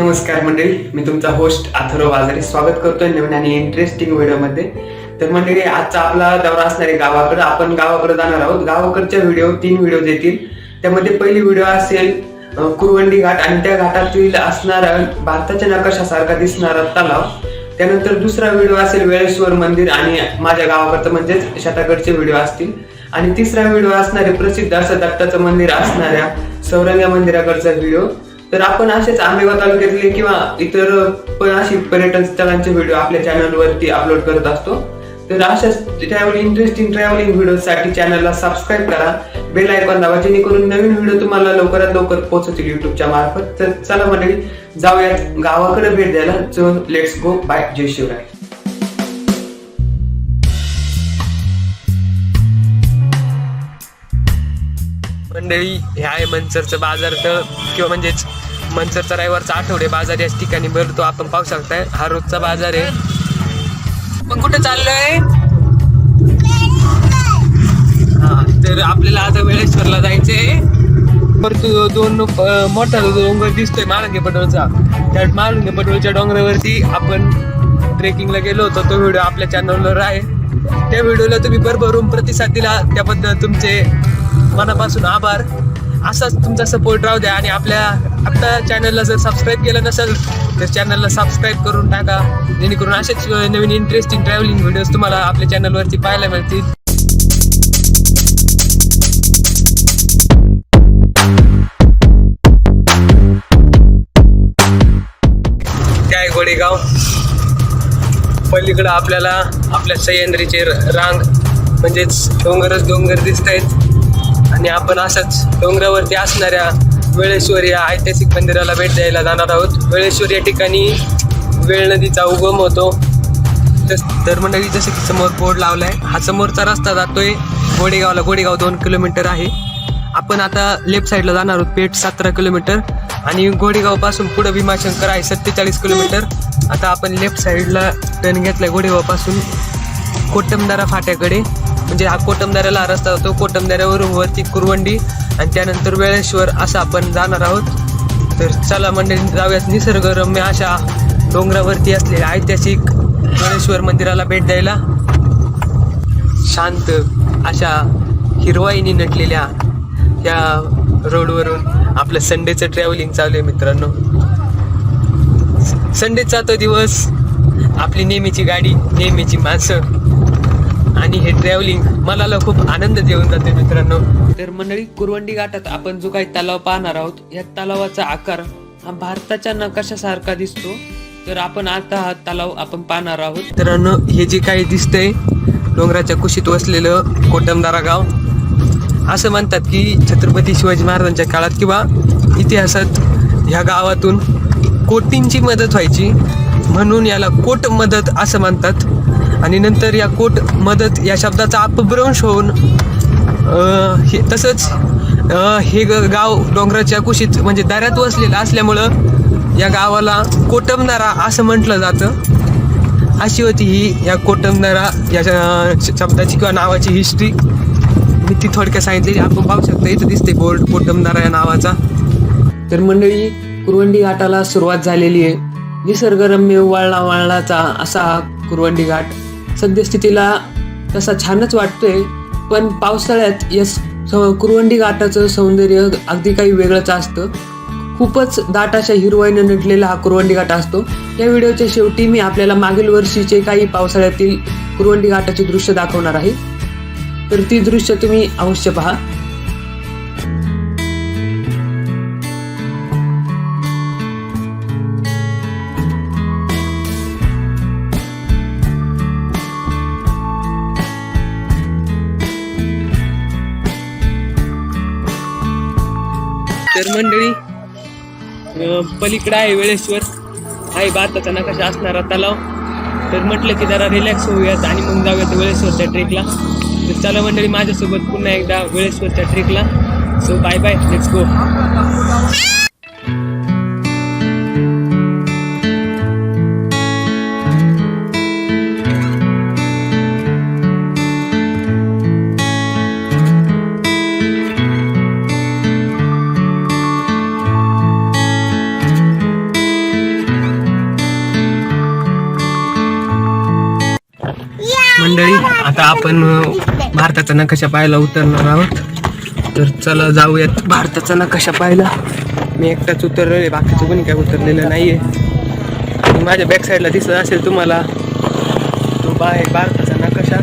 नमस्कार मंडळी मी तुमचा होस्ट अथर्व बाजारे स्वागत करतोय नवीन आणि इंटरेस्टिंग व्हिडिओमध्ये तर मंडळी आजचा आपला दौरा असणार आहे गावाकडे. आपण गावाकडे जाणार आहोत. गावाकडच्या व्हिडिओ तीन व्हिडिओ येतील त्यामध्ये पहिली व्हिडिओ असेल कुरवंडी घाट आणि त्या घाटातील असणारा भारताच्या नकाशासारखा दिसणारा तलाव. त्यानंतर दुसरा व्हिडिओ असेल वेळेश्वर मंदिर आणि माझ्या गावाकडचं म्हणजेच शतागडचे व्हिडिओ असतील. आणि तिसरा व्हिडिओ असणारे प्रसिद्ध असं दत्ताचं मंदिर असणाऱ्या सौरंग्या मंदिराकडचा व्हिडिओ तर आपण असेच आंबेगाव तालुक्यातले किंवा इतर पण अशी पर्यटन स्थळांचे व्हिडिओ आपल्या चॅनलवरती अपलोड करत असतो. तर अशाच ट्रॅव्हल इंटरेस्टिंग ट्रॅव्हलिंग व्हिडिओसाठी चॅनलला सबस्क्राईब करा. बेल आयकॉन दाबा जेणेकरून नवीन व्हिडिओ तुम्हाला लवकरात लवकर पोहोचतील युट्यूबच्या मार्फत. तर चला मंडळी जाऊयात गावाकडे भेट द्यायला. सो लेट्स गो बाय जय शिवराय. मंडळी हे आहे मंचरचं बाजारतळ किंवा म्हणजेच मनसरचा रविवारचा आठवडे बाजार याच ठिकाणी भरतो. आपण पाहू शकताय हा रोजचा बाजार आहे. पण कुठे चाललोय? हा तर आपल्याला आता वेळेश्वरला जायचंय. परतू दोन मोठा डोंगर दिसतोय माळंगे पटोळचा. त्या माळंगे पटोळच्या डोंगरावरती आपण ट्रेकिंगला गेलो होतो. तो व्हिडिओ आपल्या चॅनलवर आहे. त्या व्हिडिओला तुम्ही भरभरून प्रतिसाद दिला. त्याबद्दल तुमचे मनापासून आभार. असाच तुमचा सपोर्ट राहू द्या आणि आपल्या आता चॅनलला जर सबस्क्राईब केलं नसेल तर चॅनलला सबस्क्राईब करून टाका. जेणेकरून असेच नवीन इंटरेस्टिंग ट्रॅव्हलिंग व्हिडिओज तुम्हाला आपल्या चॅनलवरती पाहायला मिळतील. काय गोडेगाव? पलीकडं आपल्याला आपल्या सह्याद्रीचे रांग म्हणजेच डोंगरच डोंगर दिसत आहेत आणि आपण असंच डोंगरावरती असणाऱ्या वेळेश्वर या ऐतिहासिक मंदिराला भेट द्यायला जाणार आहोत. वेळेश्वर या ठिकाणी वेळ नदीचा उगम होतो. तस तर जसं की समोर बोर्ड लावलाय. हा समोरचा रस्ता जातोय. गोडेगावला गोडेगाव दोन किलोमीटर आहे. आपण आता लेफ्ट साईडला जाणार आहोत. पेठ सतरा किलोमीटर. आणि गोडेगावपासून पुढे भीमाशंकर आहे सत्तेचाळीस किलोमीटर. आता आपण लेफ्ट साईडला टर्न घेतलाय गोडेगावपासून. कोटमदारा फाट्याकडे. म्हणजे हा कोटमदाऱ्याला रस्ता होतो कोटमदाऱ्यावरून वरती कुरवंडी आणि त्यानंतर वेळेश्वर असं आपण जाणार आहोत. तर चला मंडळी जाऊयात निसर्गरम्य अशा डोंगरावरती असलेल्या ऐतिहासिक वेळेश्वर मंदिराला भेट द्यायला. शांत अशा हिरवाईनी नटलेल्या या रोडवरून आपलं संडेचं ट्रॅव्हलिंग चालू आहे मित्रांनो. संडेचा तो दिवस आपली नेहमीची गाडी नेहमीची माणसं. आणि हे ट्रॅव्हलिंग मला खूप आनंद देऊन जाते मित्रांनो. तर मंडळी कुरवंडी घाटात आपण जो काही तलाव पाहणार आहोत या तलावाचा आकार हा भारताच्या नकाशासारखा दिसतो. तर आपण आता हा तलाव आपण पाहणार आहोत. मित्रांनो हे जे काही दिसतंय डोंगराच्या कुशीत वसलेलं कोटमदारा गाव असं म्हणतात की छत्रपती शिवाजी महाराजांच्या काळात किंवा इतिहासात ह्या गावातून कोटींची मदत व्हायची म्हणून याला कोट मदत असं म्हणतात. आणि नंतर या कोट मदत या शब्दाचा अपभ्रंश होऊन हे तसंच हे ग- गाव डोंगराच्या कुशीत म्हणजे दऱ्यात वसलेलं असल्यामुळं या गावाला कोटमनारा असं म्हटलं जातं. अशी होती ही या कोटमनारा या श- शब्दाची किंवा नावाची हिस्ट्री मी ती थोडक्यात सांगितली आपण पाहू शकतो इथं दिसते बोर्ड कोटमनारा या नावाचा. तर मंडळी कुरवंडी घाटाला सुरुवात झालेली आहे. निसर्गरम्य वळणा वळणाचा असा कुरवंडी घाट. सद्यस्थितीला तसा छानच वाटतोय पण पावसाळ्यात या कुरवंडी घाटाचं सौंदर्य अगदी काही वेगळंच असतं. खूपच दाट अशा हिरवाईनं नटलेला हा कुरवंडी घाट असतो. या व्हिडिओच्या शेवटी मी आपल्याला मागील वर्षीचे काही पावसाळ्यातील कुरवंडी घाटाची दृश्य दाखवणार आहे. तर ती दृश्य तुम्ही अवश्य पहा. तर मंडळी पलीकडं पलीकडे आहे वेळेश्वर. आहे भारताचा नकाशा असणारा तलाव तर म्हटलं की जरा रिलॅक्स होऊयात आणि मग जाऊयात वेळेश्वरच्या ट्रेकला तर चला मंडळी माझ्यासोबत पुन्हा एकदा वेळेश्वरच्या ट्रेकला so bye bye let's go आता आपण भारताचा नकाशा पाहायला उतरणार आहोत. तर चला जाऊयात भारताचा नकाशा पाहायला. मी एकटाच उतरलेलो बाकीचं कोणी काय उतरलेलं नाहीये. आणि माझ्या बॅक साईडला दिसत असेल तुम्हाला तो बाय भारताचा नकाशा.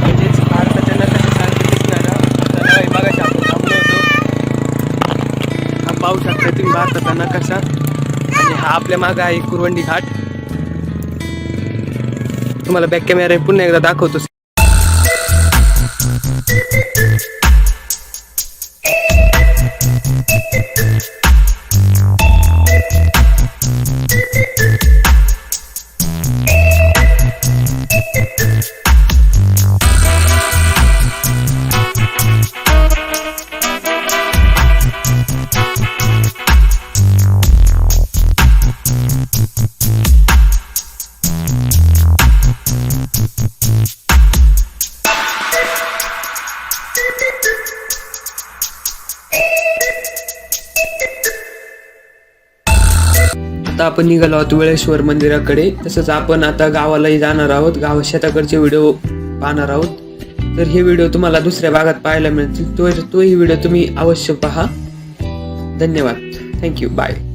म्हणजेच भारताच्या नकाशासारखं दिसणारा बघायचा आपण थांबलो होतो. हा पाहू शकता तुम्ही भारताचा नकाशा. आणि हा आपल्या मागं आहे कुरवंडी घाट. तुम्हाला बॅक कॅमेरा पुन्हा एकदा दाखवतो. आता आपण निघालो आहोत वेळेश्वर मंदिराकडे. तसंच आपण आता गावालाही जाणार आहोत. गाव शेताकडचे व्हिडिओ पाहणार आहोत. तर हे व्हिडिओ तुम्हाला दुसऱ्या भागात पाहायला मिळतील. तो तोही व्हिडिओ तुम्ही अवश्य पहा. धन्यवाद. Thank you bye